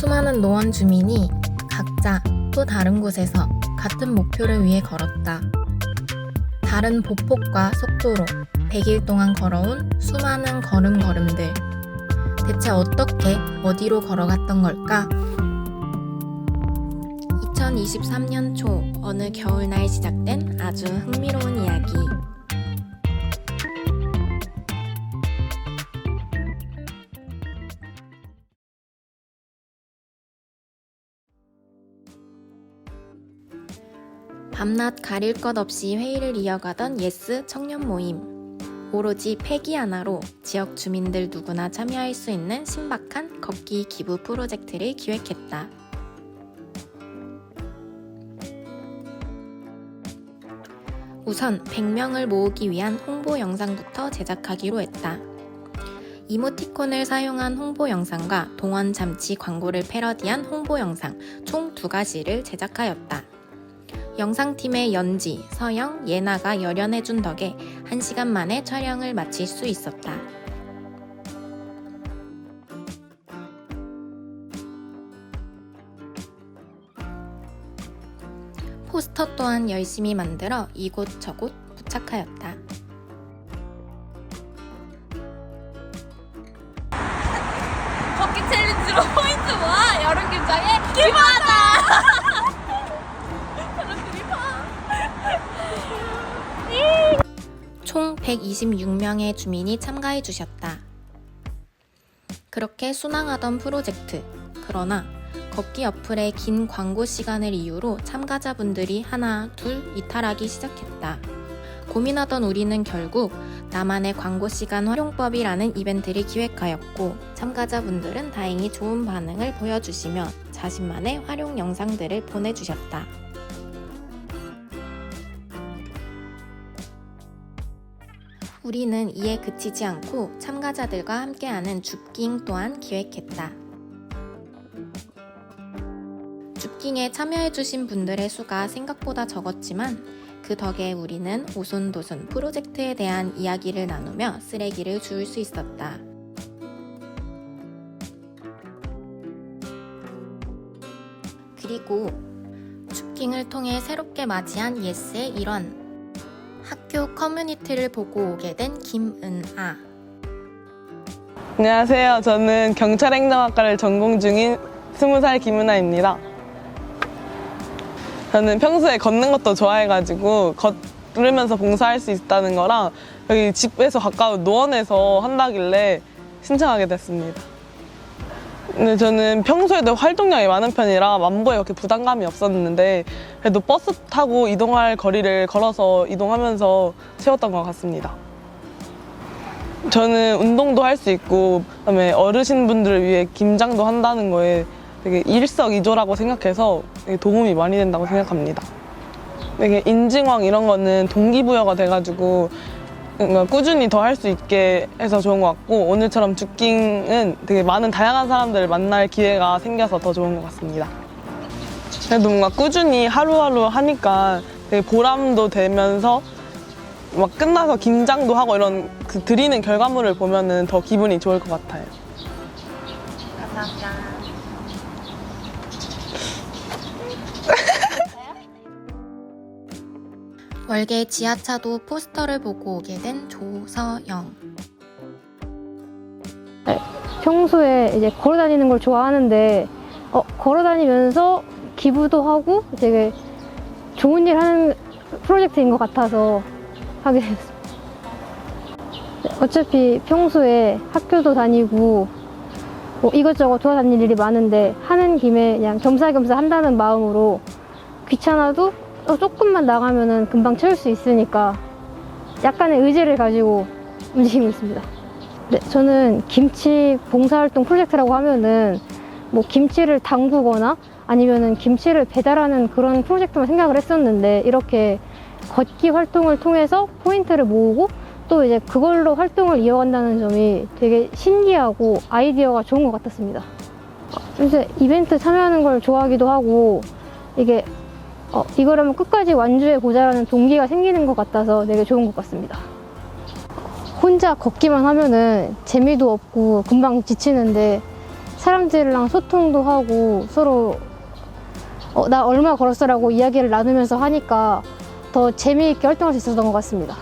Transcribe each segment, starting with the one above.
수많은 노원 주민이 각자 또 다른 곳에서 같은 목표를 위해 걸었다. 다른 보폭과 속도로 100일 동안 걸어온 수많은 걸음걸음들. 대체 어떻게 어디로 걸어갔던 걸까? 2023년 초 어느 겨울날 시작된 아주 흥미로운 이야기. 밤낮 가릴 것 없이 회의를 이어가던 예스 청년 모임. 오로지 폐기 하나로 지역 주민들 누구나 참여할 수 있는 신박한 걷기 기부 프로젝트를 기획했다. 우선 100명을 모으기 위한 홍보 영상부터 제작하기로 했다. 이모티콘을 사용한 홍보 영상과 동원 잠치 광고를 패러디한 홍보 영상 총 두 가지를 제작하였다. 영상팀의 연지, 서영, 예나가 열연해준 덕에 1시간 만에 촬영을 마칠 수 있었다. 포스터 또한 열심히 만들어 이곳저곳 부착하였다. 126명의 주민이 참가해 주셨다. 그렇게 순항하던 프로젝트. 그러나 걷기 어플의 긴 광고 시간을 이유로 참가자분들이 하나, 둘 이탈하기 시작했다. 고민하던 우리는 결국 나만의 광고 시간 활용법이라는 이벤트를 기획하였고 참가자분들은 다행히 좋은 반응을 보여주시며 자신만의 활용 영상들을 보내주셨다. 우리는 이에 그치지 않고 참가자들과 함께하는 줍깅 또한 기획했다. 줍깅에 참여해주신 분들의 수가 생각보다 적었지만 그 덕에 우리는 오손도손 프로젝트에 대한 이야기를 나누며 쓰레기를 주울 수 있었다. 그리고 줍깅을 통해 새롭게 맞이한 예스의 일원 학교 커뮤니티를 보고 오게 된 김은아. 안녕하세요. 저는 경찰행정학과를 전공 중인 20살 김은아입니다. 저는 평소에 걷는 것도 좋아해가지고 걸으면서 봉사할 수 있다는 거랑 여기 집에서 가까운 노원에서 한다길래 신청하게 됐습니다. 근데 저는 평소에도 활동량이 많은 편이라 만보에 그렇게 부담감이 없었는데 그래도 버스 타고 이동할 거리를 걸어서 이동하면서 채웠던 것 같습니다. 저는 운동도 할 수 있고 그다음에 어르신분들을 위해 김장도 한다는 거에 되게 일석이조라고 생각해서 되게 도움이 많이 된다고 생각합니다. 되게 인증왕 이런 거는 동기부여가 돼가지고 뭔가 꾸준히 더 할 수 있게 해서 좋은 것 같고 오늘처럼 줍깅은 되게 많은 다양한 사람들을 만날 기회가 생겨서 더 좋은 것 같습니다. 그래도 뭔가 꾸준히 하루하루 하니까 되게 보람도 되면서 막 끝나서 긴장도 하고 이런 그 드리는 결과물을 보면은 더 기분이 좋을 것 같아요. 월계 지하차도 포스터를 보고 오게 된 조서영. 평소에 이제 걸어 다니는 걸 좋아하는데 어, 걸어 다니면서 기부도 하고 되게 좋은 일 하는 프로젝트인 것 같아서 하게 됐습니다. 네, 어차피 평소에 학교도 다니고 뭐 이것저것 돌아다닐 일이 많은데 하는 김에 그냥 겸사겸사 한다는 마음으로 귀찮아도 어, 조금만 나가면은 금방 채울 수 있으니까 약간의 의지를 가지고 움직이고 있습니다. 네, 저는 김치 봉사활동 프로젝트라고 하면은 뭐 김치를 담그거나 아니면은 김치를 배달하는 그런 프로젝트만 생각을 했었는데 이렇게 걷기 활동을 통해서 포인트를 모으고 또 이제 그걸로 활동을 이어간다는 점이 되게 신기하고 아이디어가 좋은 것 같았습니다. 어, 이제 이벤트 참여하는 걸 좋아하기도 하고 이게 어, 이거라면 끝까지 완주해 보자라는 동기가 생기는 것 같아서 되게 좋은 것 같습니다. 혼자 걷기만 하면은 재미도 없고 금방 지치는데 사람들이랑 소통도 하고 서로 어, 나 얼마 걸었어라고 이야기를 나누면서 하니까 더 재미있게 활동할 수 있었던 것 같습니다.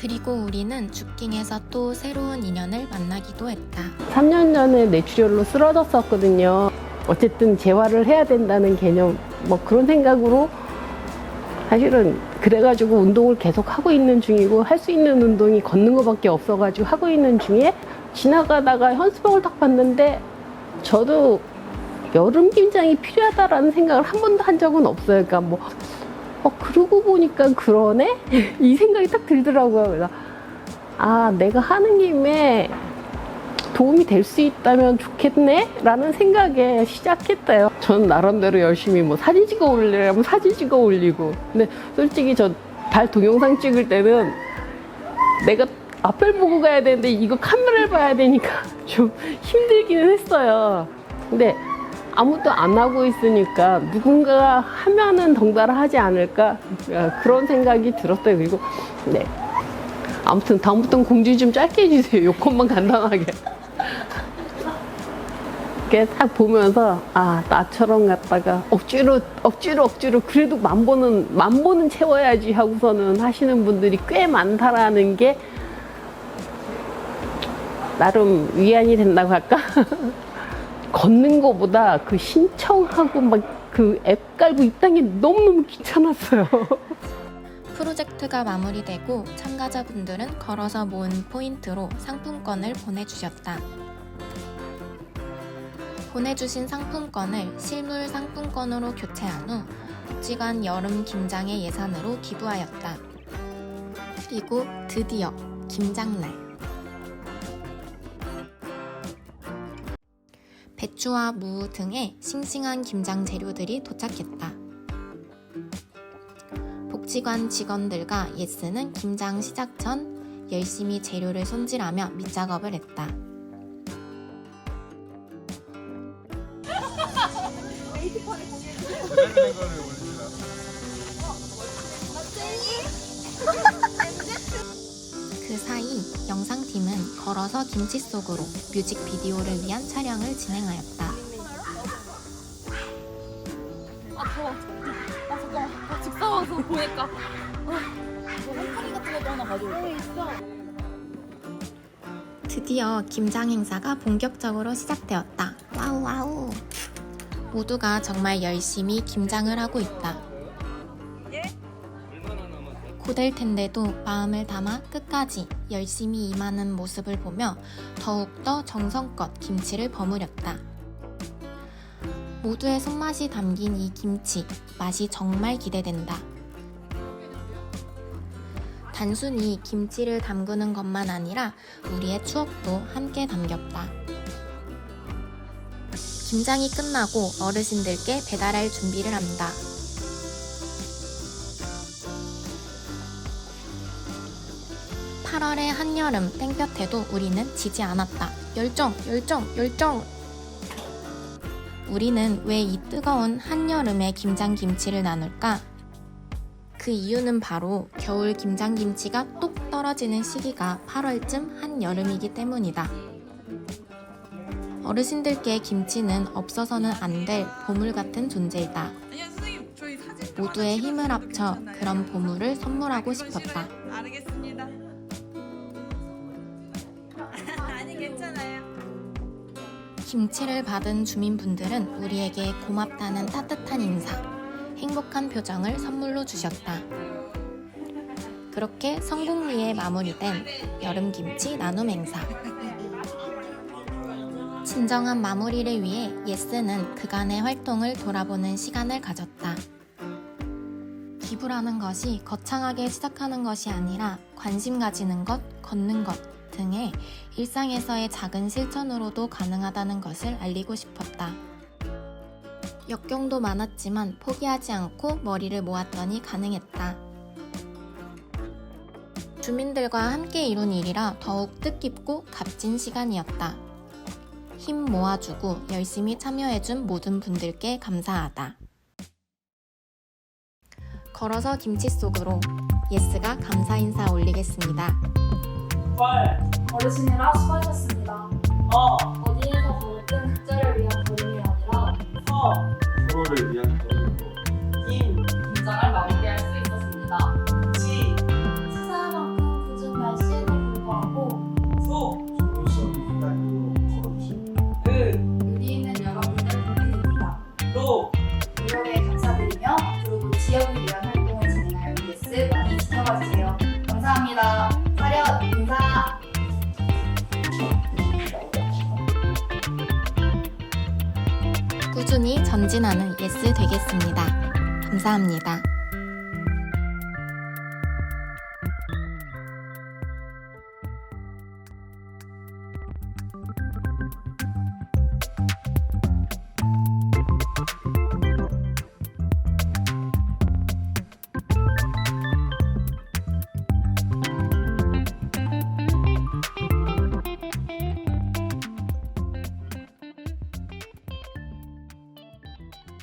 그리고 우리는 죽킹에서 또 새로운 인연을 만나기도 했다. 3년 전에 뇌출혈로 쓰러졌었거든요. 어쨌든 재활을 해야 된다는 개념, 뭐 그런 생각으로 사실은 그래가지고 운동을 계속 하고 있는 중이고 할 수 있는 운동이 걷는 것밖에 없어가지고 하고 있는 중에 지나가다가 현수막을 딱 봤는데 저도 여름 김장이 필요하다라는 생각을 한 번도 한 적은 없어요. 그러니까 뭐, 어, 그러고 보니까 그러네? 이 생각이 딱 들더라고요. 그래서 아, 내가 하는 김에 도움이 될 수 있다면 좋겠네? 라는 생각에 시작했대요. 전 나름대로 열심히 뭐 사진 찍어 올리려면 사진 찍어 올리고. 근데 솔직히 저달 동영상 찍을 때는 내가 앞을 보고 가야 되는데 이거 카메라를 봐야 되니까 좀 힘들기는 했어요. 근데 아무도 안 하고 있으니까 누군가가 하면은 덩달아 하지 않을까 그런 생각이 들었어요. 그리고 네. 아무튼 다음부터는 공지 좀 짧게 해주세요. 요것만 간단하게. 이렇게 딱 보면서 아 나처럼 갔다가 억지로 억지로 억지로 그래도 만 번은 만 번은 채워야지 하고서는 하시는 분들이 꽤 많다라는 게 나름 위안이 된다고 할까? 걷는 거보다 그 신청하고 막 그 앱 깔고 입다는 게 너무너무 귀찮았어요. 프로젝트가 마무리되고 참가자분들은 걸어서 모은 포인트로 상품권을 보내주셨다. 보내주신 상품권을 실물 상품권으로 교체한 후 복지관 여름 김장의 예산으로 기부하였다. 그리고 드디어 김장날. 배추와 무 등의 싱싱한 김장 재료들이 도착했다. 복지관 직원들과 예스는 김장 시작 전 열심히 재료를 손질하며 밑작업을 했다. 그 사이 영상팀은 걸어서 김치 속으로 뮤직비디오를 위한 촬영을 진행하였다. 아 더워. 아 잠깐만. 아 직사 와서 보니까. 아, 홈파리 같은 것도 하나 가져올게. 있어. 드디어 김장 행사가 본격적으로 시작되었다. 와우 와우. 모두가 정말 열심히 김장을 하고 있다. 고될 텐데도 마음을 담아 끝까지 열심히 임하는 모습을 보며 더욱더 정성껏 김치를 버무렸다. 모두의 손맛이 담긴 이 김치, 맛이 정말 기대된다. 단순히 김치를 담그는 것만 아니라 우리의 추억도 함께 담겼다. 김장이 끝나고 어르신들께 배달할 준비를 한다. (8월의) 한여름 땡볕에도 우리는 지지 않았다. 열정, 열정, 열정! 우리는 왜 이 뜨거운 한여름에 김장김치를 나눌까? 그 이유는 바로 겨울 김장김치가 뚝 떨어지는 시기가 8월쯤 한여름이기 때문이다. 어르신들께 김치는 없어서는 안 될 보물 같은 존재이다. 모두의 힘을 합쳐 그런 보물을 선물하고 싶었다. 알겠습니다. 아니 괜찮아요. 김치를 받은 주민분들은 우리에게 고맙다는 따뜻한 인사, 행복한 표정을 선물로 주셨다. 그렇게 성공리에 마무리된 여름 김치 나눔 행사. 진정한 마무리를 위해 예스는 그간의 활동을 돌아보는 시간을 가졌다. 기부라는 것이 거창하게 시작하는 것이 아니라 관심 가지는 것, 걷는 것 등의 일상에서의 작은 실천으로도 가능하다는 것을 알리고 싶었다. 역경도 많았지만 포기하지 않고 머리를 모았더니 가능했다. 주민들과 함께 이룬 일이라 더욱 뜻깊고 값진 시간이었다. 힘 모아주고 열심히 참여해준 모든 분들께 감사하다. 걸어서 김치 속으로 예스가 감사 인사 올리겠습니다. 헐, 어르신이라 수고하셨습니다. 어, 어디에서 보든 흑자를 위한 고민이 아니라 어, 서로를 위한 꾸준히 전진하는 예스 되겠습니다. 감사합니다.